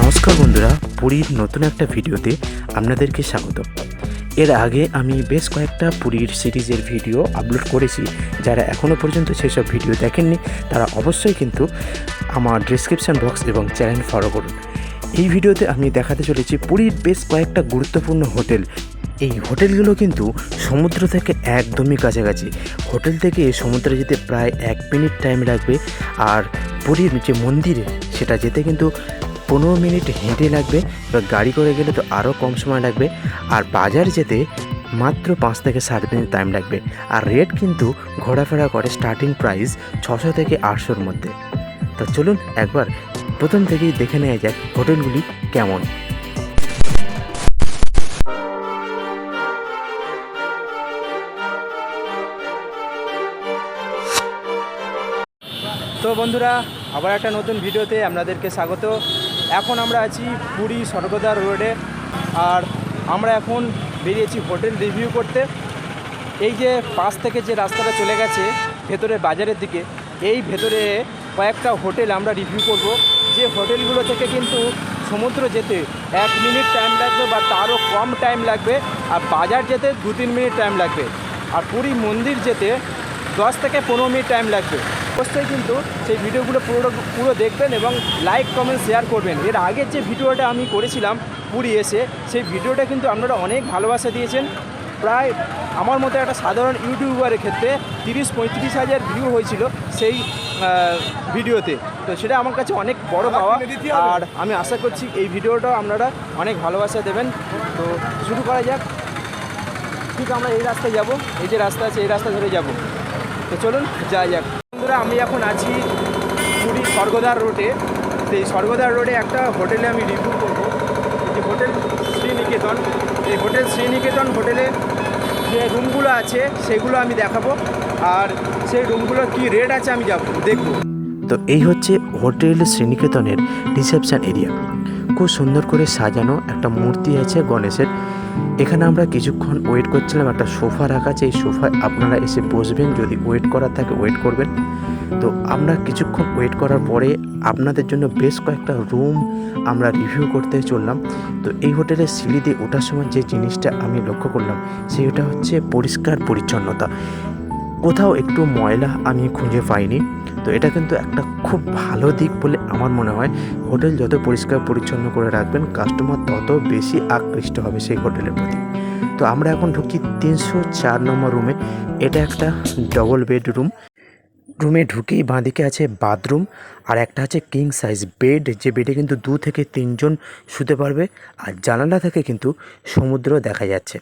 নমস্কার বন্ধুরা, পুরীর নতুন একটা ভিডিওতে আপনাদেরকে স্বাগত। এর আগে আমি বেশ কয়েকটা পুরীর সিরিজের ভিডিও আপলোড করেছি। যারা এখনও পর্যন্ত সেসব ভিডিও দেখেননি, তারা অবশ্যই কিন্তু আমার ডিসক্রিপশান বক্স এবং চ্যানেল ফলো করুন। এই ভিডিওতে আমি দেখাতে চলেছি পুরীর বেশ কয়েকটা গুরুত্বপূর্ণ হোটেল এই হোটেলগুলো কিন্তু সমুদ্র থেকে একদমই কাছাকাছি। হোটেল থেকে সমুদ্রে যেতে প্রায় এক মিনিট টাইম লাগবে আর পুরীর যে মন্দিরে, সেটা যেতে কিন্তু পনেরো মিনিট হেঁটে লাগবে। বা গাড়ি করে গেলে তো আরও কম সময় লাগবে। আর বাজার যেতে মাত্র পাঁচ থেকে সাড়ে তিন টাইম লাগবে। আর রেট কিন্তু ঘোরাফেরা করে স্টার্টিং প্রাইস ছশো থেকে আটশোর মধ্যে। তো চলুন একবার প্রথম থেকেই দেখে নেওয়া যাক হোটেলগুলি কেমন। তো বন্ধুরা, আবার একটা নতুন ভিডিওতে আপনাদেরকে স্বাগত। এখন আমরা আছি পুরী স্বর্গদ্বার রোডে, আর আমরা এখন বেরিয়েছি হোটেল রিভিউ করতে। এই যে পাশ থেকে যে রাস্তাটা চলে গেছে, ভেতরে বাজারের দিকে, এই ভেতরে কয়েকটা হোটেল আমরা রিভিউ করব। যে হোটেলগুলো থেকে কিন্তু সমুদ্র যেতে এক মিনিট টাইম লাগবে বা তারও কম টাইম লাগবে, আর বাজার যেতে দু তিন মিনিট টাইম লাগবে। আর পুরী মন্দির যেতে দশ থেকে পনেরো মিনিট টাইম লাগবে। অবশ্যই কিন্তু সেই ভিডিওগুলো পুরো পুরো দেখবেন এবং লাইক কমেন্ট শেয়ার করবেন। এর আগের যে ভিডিওটা আমি করেছিলাম পুরী এসে সেই ভিডিওটা কিন্তু আপনারা অনেক ভালোবাসা দিয়েছেন। প্রায় আমার মতো একটা সাধারণ ইউটিউবারের ক্ষেত্রে তিরিশ পঁয়ত্রিশ হাজার ভিউ হয়েছিল সেই ভিডিওতে। তো সেটা আমার কাছে অনেক বড় পাওয়া। আর আমি আশা করছি এই ভিডিওটাও আপনারা অনেক ভালোবাসা দেবেন। তো শুরু করা যাক। ঠিক আমরা এই রাস্তায় যাব। এই যে রাস্তা আছে এই রাস্তা ধরে যাব। তো চলুন যাই যাক। বন্ধুরা, আমি এখন আছি পুরী স্বর্গদ্বার রোডে এই স্বর্গদ্বার রোডে একটা হোটেলে আমি রিভিউ করব। যে হোটেল শ্রীনিকেতন। এই হোটেল শ্রীনিকেতন হোটেলে যে রুমগুলো আছে, সেগুলো আমি দেখাবো। আর সেই রুমগুলোর কি রেট আছে আমি যাব দেখব। তো এই হচ্ছে হোটেল শ্রীনিকেতনের রিসেপশন এরিয়া খুব সুন্দর করে সাজানো একটা মূর্তি আছে গণেশের। এখানে আমরা কিছুক্ষণ ওয়েট করছিলাম, একটা সোফা রাখা আছে, এই সোফায় আপনারা এসে বসবেন, যদি ওয়েট করার থাকে ওয়েট করবেন। তো আমরা কিছুক্ষণ ওয়েট করার পরে আপনাদের জন্য বেশ কয়েকটা রুম আমরা রিভিউ করতে চললাম। তো এই হোটেলের সিঁড়ি দিয়ে ওঠার সময় যে জিনিসটা আমি লক্ষ্য করলাম, সেটা হচ্ছে পরিষ্কার পরিচ্ছন্নতা। কোথাও একটু ময়লা আমি খুঁজে পাইনি। তো এটা কিন্তু একটা খুব ভালো দিক বলে আমার মনে হয়। হোটেল যত পরিষ্কার, পরিচ্ছন্ন করে রাখবেন কাস্টমার তত বেশি আকৃষ্ট হবে সেই হোটেলের প্রতি। তো আমরা এখন ঢুকি তিনশো চার নম্বর রুমে এটা একটা ডবল বেডরুম রুমে ঢুকেই বাঁদিকে আছে বাথরুম আর একটা আছে কিং সাইজ বেড যে বেডে কিন্তু দু থেকে তিনজন শুতে পারবে আর জানালা থেকে কিন্তু সমুদ্র দেখা যাচ্ছে।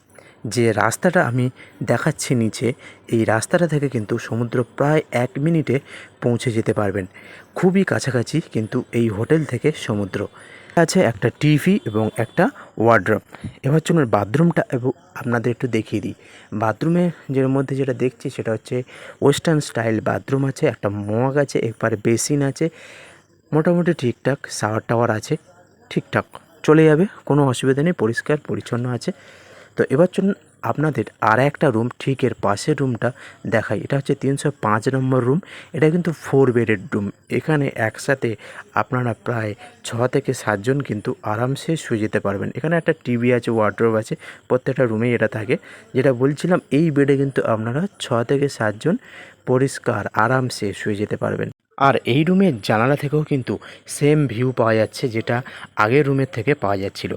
যে রাস্তাটা আমি দেখাচ্ছি নিচে, এই রাস্তাটা থেকে কিন্তু সমুদ্র প্রায় এক মিনিটে পৌঁছে যেতে পারবেন। খুবই কাছাকাছি কিন্তু এই হোটেল থেকে সমুদ্র। আছে একটা টিভি এবং একটা ওয়ার্ড্রপ এবার চলুন বাথরুমটা এবং, আপনাদের একটু দেখিয়ে দিই। বাথরুমে যের মধ্যে যেটা দেখছি সেটা হচ্ছে ওয়েস্টার্ন স্টাইল বাথরুম আছে, একটা মগ আছে একবার বেসিন আছে, মোটামুটি ঠিকঠাক, শাওয়ার টাওয়ার আছে, ঠিকঠাক। চলে যাবে, কোনো অসুবিধা নেই, পরিষ্কার, পরিচ্ছন্ন আছে। তো এবার চলুন আপনাদের আর একটা রুম ঠিক এর পাশের রুমটা দেখাই। এটা হচ্ছে তিনশো পাঁচ নম্বর রুম এটা কিন্তু ফোর বেডের রুম এখানে একসাথে আপনারা প্রায় ছ থেকে সাতজন কিন্তু আরামসে শুয়ে যেতে পারবেন। এখানে একটা টিভি আছে ওয়ার্ড্রোব আছে, প্রত্যেকটা রুমেই এটা থাকে। যেটা বলছিলাম, এই বেডে কিন্তু আপনারা ছ থেকে সাতজন পরিষ্কার, আরামসে শুয়ে যেতে পারবেন। আর এই রুমের জানালা থেকেও কিন্তু সেম ভিউ পাওয়া যাচ্ছে, যেটা আগের রুমের থেকে পাওয়া যাচ্ছিল।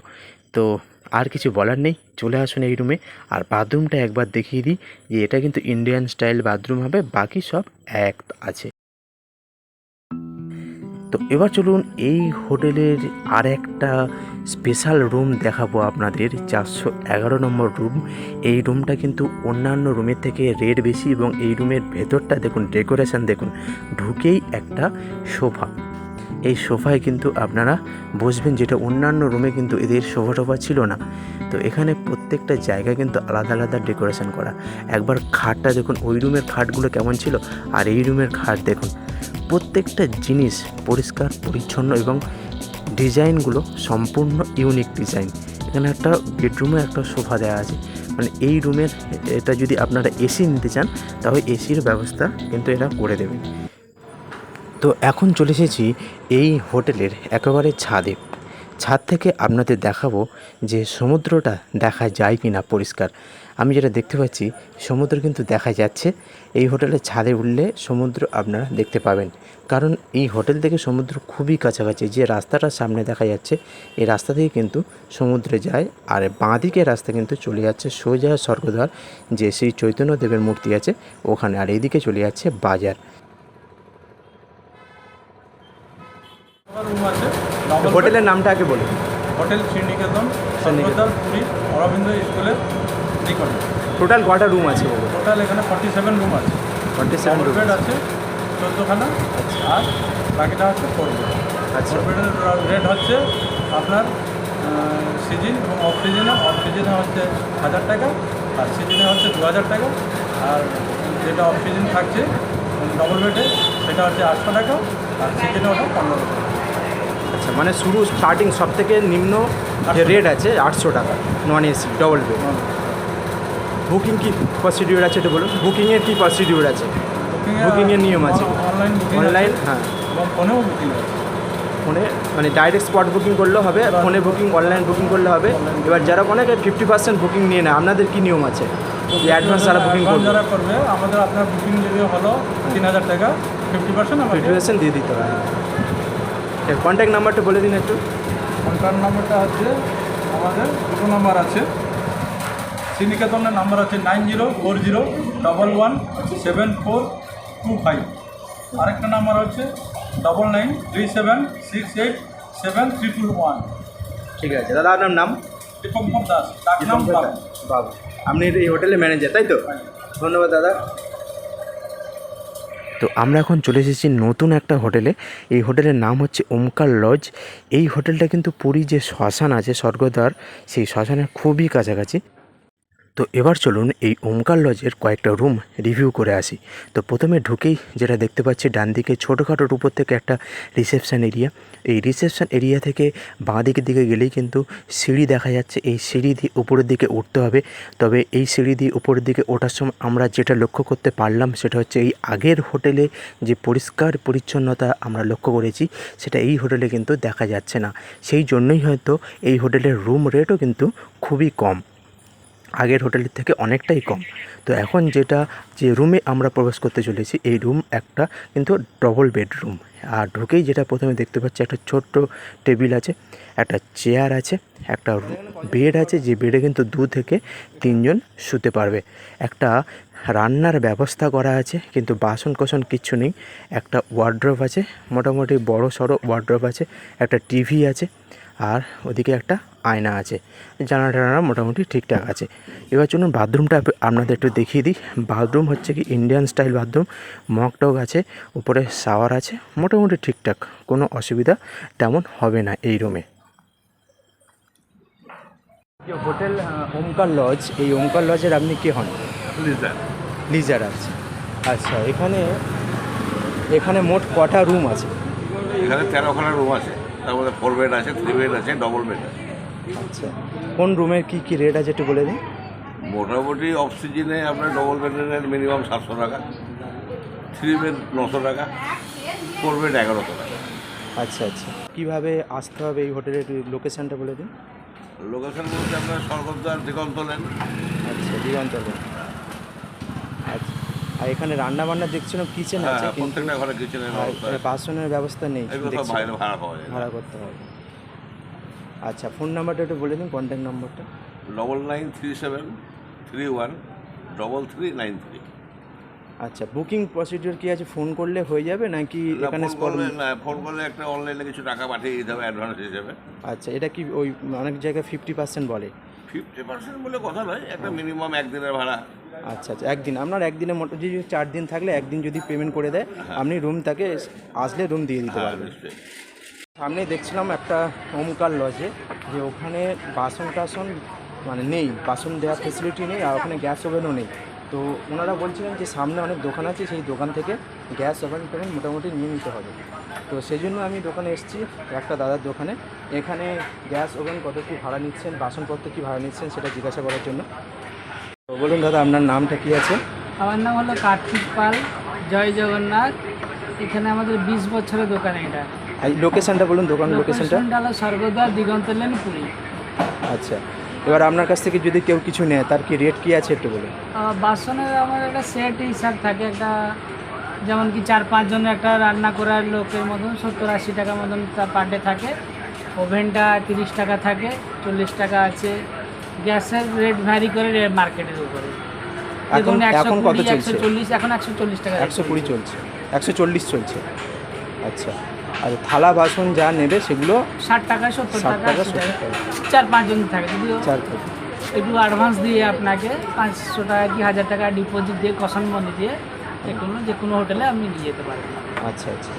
তো আর কিছু বলার নেই। চলে আসুন এই রুমে আর বাথরুমটা একবার দেখিয়ে দিই যে এটা কিন্তু ইন্ডিয়ান স্টাইল বাথরুম হবে। বাকি সব এক আছে। তো এবার চলুন এই হোটেলের আর একটা স্পেশাল রুম দেখাবো আপনাদের। চারশো এগারো নম্বর রুম এই রুমটা কিন্তু অন্যান্য রুমের থেকে রেট বেশি এবং এই রুমের ভেতরটা দেখুন ডেকোরেশন দেখুন। ঢুকেই একটা সোফা। এই সোফায় কিন্তু আপনারা বসবেন, যেটা অন্যান্য রুমে কিন্তু এদের সোফা টোফা ছিল না। তো এখানে প্রত্যেকটা জায়গায় কিন্তু আলাদা আলাদা ডেকোরেশন করা। একবার খাটটা দেখুন, ওই রুমের খাটগুলো কেমন ছিল, আর এই রুমের খাট দেখুন। প্রত্যেকটা জিনিস পরিষ্কার, পরিচ্ছন্ন এবং ডিজাইনগুলো সম্পূর্ণ ইউনিক ডিজাইন এখানে একটা বেডরুমে একটা সোফা দেওয়া আছে। মানে এই রুমের এটা যদি আপনারা এসি নিতে চান, তাহলে এসির ব্যবস্থা কিন্তু এরা করে দেবে। তো এখন চলে এসেছি এই হোটেলের একেবারে ছাদে। ছাদ থেকে আপনাদের দেখাবো যে সমুদ্রটা দেখা যায় কি না পরিষ্কার। আমি যেটা দেখতে পাচ্ছি, সমুদ্র কিন্তু দেখা যাচ্ছে। এই হোটেলের ছাদে উঠলে সমুদ্র আপনারা দেখতে পাবেন। কারণ এই হোটেল থেকে সমুদ্র খুবই কাছাকাছি, যে রাস্তাটা সামনে দেখা যাচ্ছে, এই রাস্তা থেকে কিন্তু সমুদ্রে যায়। আর বাঁ দিকের রাস্তা কিন্তু চলে যাচ্ছে সোজা স্বর্গদ্বার, যে শ্রী চৈতন্যদেবের মূর্তি আছে, ওখানে। আর এইদিকে চলে যাচ্ছে বাজার রুম আছে ডবল হোটেলের নামটা আগে বলুন। হোটেল শ্রীনিকেতন সর্বদার পুরী অরবিন্দ স্কুলের নিকটে। টোটাল কটা রুম আছে টোটাল এখানে ফর্টি সেভেন রুম আছে। ফর্টি সেভেন রুম আছে চোদ্দোখানা আর বাকিটা হচ্ছে ফোর বেড আচ্ছা। বেডের রেট হচ্ছে আপনার সিজন এবং অফ সিজনে অফ সিজনে হচ্ছে হাজার টাকা আর সিজনে হচ্ছে দু হাজার টাকা। আর যেটা অফ সিজন থাকছে ডবল বেডে সেটা হচ্ছে আটশো টাকা আর সিজনে ওটা পনেরো টাকা। আচ্ছা মানে শুরু স্টার্টিং সব থেকে নিম্ন যে রেট আছে আটশো টাকা। Non AC double bed booking কি প্রসিডিউর আছে একটু বলুন? বুকিংয়ের কি প্রসিডিউর আছে? বুকিংয়ের নিয়ম আছে। অনলাইন হ্যাঁ। ফোনেও বুকিং ফোনে মানে ডাইরেক্ট স্পট বুকিং করলে হবে ফোনে বুকিং অনলাইন বুকিং করলে হবে। এবার যারা অনেকে ফিফটি পার্সেন্ট বুকিং নিয়ে নেয় আপনাদের কী নিয়ম আছে? যে অ্যাডভান্স যারা বুকিং করবে। যারা করবে আমাদের আপনার বুকিং যদি হলো তিন হাজার টাকা ফিফটি পার্সেন্ট ফিফটি পার্সেন্ট দিয়ে দিতে হবে। কন্ট্যাক্ট নাম্বারটা বলে দিন একটু। কন্ট্যাক্ট নাম্বারটা হচ্ছে আমাদের দুটো নাম্বার আছে। শ্রীনিকেতনের নাম্বার আছে nine zero four zero double one seven four two five আরেকটা নাম্বার হচ্ছে double nine three seven six eight seven triple one ঠিক আছে দাদা আপনার নাম? দীপঙ্কর দাস ডাক নাম বাবু। বাবু। আপনি এই হোটেলের ম্যানেজার তাই তো? ধন্যবাদ দাদা। তো আমরা এখন চলে এসেছি নতুন একটা হোটেলে। এই হোটেলের নাম হচ্ছে ওমকার লজ। এই হোটেলটা কিন্তু পুরী যে শ্মশান আছে, স্বর্গদ্বার, সেই শ্মশানের খুবই কাছাকাছি। তো এবার চলুন এই ওমকার লজের কয়েকটা রুম রিভিউ করে আসি। তো প্রথমে ঢুকেই যেটা দেখতে পাচ্ছি, ডান দিকে ছোটোখাটোর উপর থেকে একটা রিসেপশান এরিয়া এই রিসেপশান এরিয়া থেকে বাঁ দিকের দিকে গেলেই কিন্তু সিঁড়ি দেখা যাচ্ছে। এই সিঁড়ি দিয়ে উপরের দিকে উঠতে হবে। তবে এই সিঁড়ি দিয়ে উপরের দিকে ওঠার সময় আমরা যেটা লক্ষ্য করতে পারলাম সেটা হচ্ছে এই আগের হোটেলে যে পরিষ্কার পরিচ্ছন্নতা আমরা লক্ষ্য করেছি, সেটা এই হোটেলে কিন্তু দেখা যাচ্ছে না। সেই জন্যই হয়তো এই হোটেলের রুম রেটও কিন্তু খুবই কম। আগের হোটেলের থেকে অনেকটাই কম। তো এখন যেটা, যে রুমে আমরা প্রবেশ করতে চলেছি, এই রুম একটা কিন্তু ডবল বেডরুম আর ঢুকেই যেটা প্রথমে দেখতে পাচ্ছি, একটা ছোট্ট টেবিল আছে, একটা চেয়ার আছে, একটা বেড আছে, যে বেডে কিন্তু দু থেকে তিনজন শুতে পারবে। একটা রান্নার ব্যবস্থা করা আছে, কিন্তু বাসন কোসন কিচ্ছু নেই। একটা ওয়ার্ড্রপ আছে, মোটামুটি বড় সড়ো ওয়ার্ড্রপ আছে, একটা টিভি আছে আর ওদিকে একটা আয়না আছে। জানা টানা মোটামুটি ঠিকঠাক আছে। এবার চলুন বাথরুমটা আপনাদের একটু দেখিয়ে দিই। বাথরুম হচ্ছে কি ইন্ডিয়ান স্টাইল বাথরুম মগ টগ আছে উপরে শাওয়ার আছে মোটামুটি ঠিকঠাক কোনো অসুবিধা তেমন হবে না এই রুমে হোটেল ওমকার লজ এই ওমকার লজের আপনি কে হন? লিজার আছে। আচ্ছা এখানে এখানে মোট কটা রুম আছে? এখানে তেরোখানা রুম আছে। তার মধ্যে ফোর বেড আছে থ্রি বেড আছে ডবল বেড আছে। আচ্ছা কোন রুমের কি কি রেট আছে একটু বলে দিন। মোটামুটি অফ সিজনে আপনার ডবল বেডের রেট মিনিমাম সাতশো টাকা থ্রি বেড নশো টাকা ফোর বেড এগারোশো টাকা। আচ্ছা আচ্ছা। কীভাবে আসতে হবে এই হোটেলের লোকেশনটা বলে দিন। লোকেশন বলতে আপনার স্বর্গদ্বার দিগন্তলেন আচ্ছা দিগন্তলে আচ্ছা আর এখানে রান্না বান্না দেখছিলাম কিচেন হ্যাঁ আছে কিন্তু প্রত্যেকটা ঘরে কিচেনের। বাসনের ব্যবস্থা নেই ভাড়া পাওয়া যায় ভাড়া করতে হবে। আচ্ছা ফোন নাম্বারটা একটু বলে দিন কন্ট্যাক্ট নাম্বারটা double nine three seven three one double three nine three আচ্ছা বুকিং প্রসিডিওর কি আছে? ফোন করলে হয়ে যাবে নাকি এখানে ফোন করলে না ফোন করলে একটা অনলাইনে কিছু টাকা পাঠিয়ে দিতে হবে অ্যাডভান্স হিসেবে আচ্ছা এটা কি ওই অনেক জায়গায় ফিফটি পার্সেন্ট বলে? ফিফটি পার্সেন্ট বলে কথা নয় একটা মিনিমাম একদিনের ভাড়া। আচ্ছা আচ্ছা একদিন। আপনার একদিনে মোট যদি চার দিন থাকলে একদিন যদি পেমেন্ট করে দেয় আপনি রুম তাকে আসলে রুম দিয়ে দিতে হ্যাঁ পারবেন। সামনে দেখছিলাম একটা ওমকার লজে যে ওখানে বাসন টাসন মানে নেই বাসন দেওয়ার ফেসিলিটি নেই আর ওখানে গ্যাস ওভেনও নেই। তো ওনারা বলছিলেন যে সামনে অনেক দোকান আছে সেই দোকান থেকে গ্যাস ওভেন টোভেন মোটামুটি নিয়ে নিতে হবে। তো সেই জন্য আমি দোকানে এসেছি একটা দাদার দোকানে। এখানে গ্যাস ওভেন কত কী ভাড়া নিচ্ছেন বাসনপত্র কী ভাড়া নিচ্ছেন সেটা জিজ্ঞাসা করার জন্য। বলুন দাদা আপনার নামটা কী আছে? আমার নাম হলো কার্তিক পাল জয় জগন্নাথ। এখানে আমাদের বিশ বছরের দোকান এটা। লোকেশনটা বলুন দোকান লোকেশনটা। হলো স্বর্গদ্বার দিগন্ত লেন পুরী। আচ্ছা এবার আপনার কাছ থেকে যদি কেউ কিছু নেয় তার কি রেট কি আছে একটু বলুন? বাসনের আমার একটা সেট হিসাব থাকে একটা যেমন কি চার পাঁচজনের একটা রান্না করার লোকের মতন সত্তর আশি টাকা মতন তার পার ডে থাকে। ওভেনটা তিরিশ টাকা থাকে চল্লিশ টাকা আছে। গ্যাসের রেট ভ্যারি করে মার্কেটের উপরে। এখন এখন কত চলছে? চল্লিশ এখন একশো চল্লিশ টাকা একশো কুড়ি চলছে। একশো চল্লিশ চলছে। আচ্ছা। আর থালা বাসন যা নেবে সেগুলো ষাট টাকা সত্তর ষাট টাকা টাকা আশি সত্তর টাকা। টাকা। চার পাঁচজন থাকে যদিও চার থেকে একটু অ্যাডভান্স দিয়ে আপনাকে পাঁচশো টাকা কি হাজার টাকা ডিপোজিট দিয়ে কষান মনি দিয়ে যে কোনো যে কোনো হোটেলে আপনি নিয়ে যেতে পারেন আচ্ছা আচ্ছা।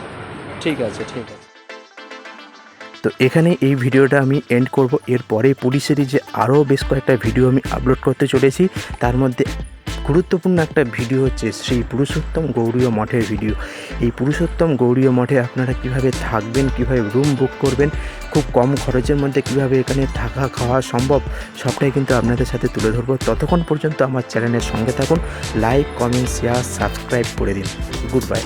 ঠিক আছে ঠিক আছে। তো এখানে এই ভিডিওটা আমি এন্ড করব। এরপরে পুলিশেরই যে আরও বেশ কয়েকটা ভিডিও আমি আপলোড করতে চলেছি, তার মধ্যে গুরুত্বপূর্ণ একটা ভিডিও হচ্ছে শ্রী পুরুষোত্তম গৌরীয় মঠের ভিডিও এই পুরুষোত্তম গৌরীয় মঠে আপনারা কীভাবে থাকবেন, কীভাবে রুম বুক করবেন, খুব কম খরচের মধ্যে কীভাবে এখানে থাকা খাওয়া সম্ভব, সবটাই কিন্তু আপনাদের সাথে তুলে ধরবো। ততক্ষণ পর্যন্ত আমার চ্যানেলের সঙ্গে থাকুন লাইক কমেন্ট শেয়ার সাবস্ক্রাইব করে দিন। Good bye